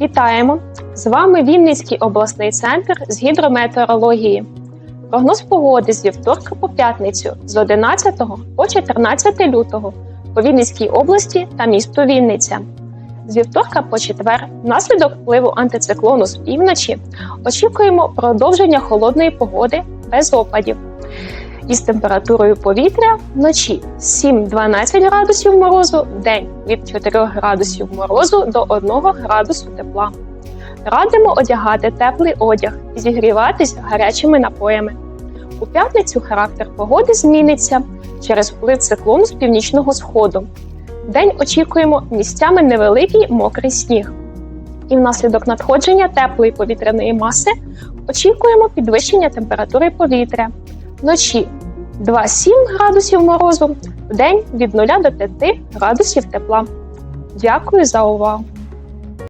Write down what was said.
Вітаємо! З вами Вінницький обласний центр з гідрометеорології. Прогноз погоди з вівторка по п'ятницю з 11 по 14 лютого по Вінницькій області та місту Вінниця. З вівторка по четвер, внаслідок впливу антициклону з півночі, очікуємо продовження холодної погоди без опадів. Із температурою повітря вночі 7-12 градусів морозу, вдень від 4 градусів морозу до 1 градусу тепла. Радимо одягати теплий одяг і зігріватись гарячими напоями. У п'ятницю характер погоди зміниться через вплив циклону з північного сходу. Вдень очікуємо місцями невеликий мокрий сніг. І внаслідок надходження теплої повітряної маси очікуємо підвищення температури повітря. Вночі 2-7 градусів морозу, в день від 0 до 5 градусів тепла. Дякую за увагу!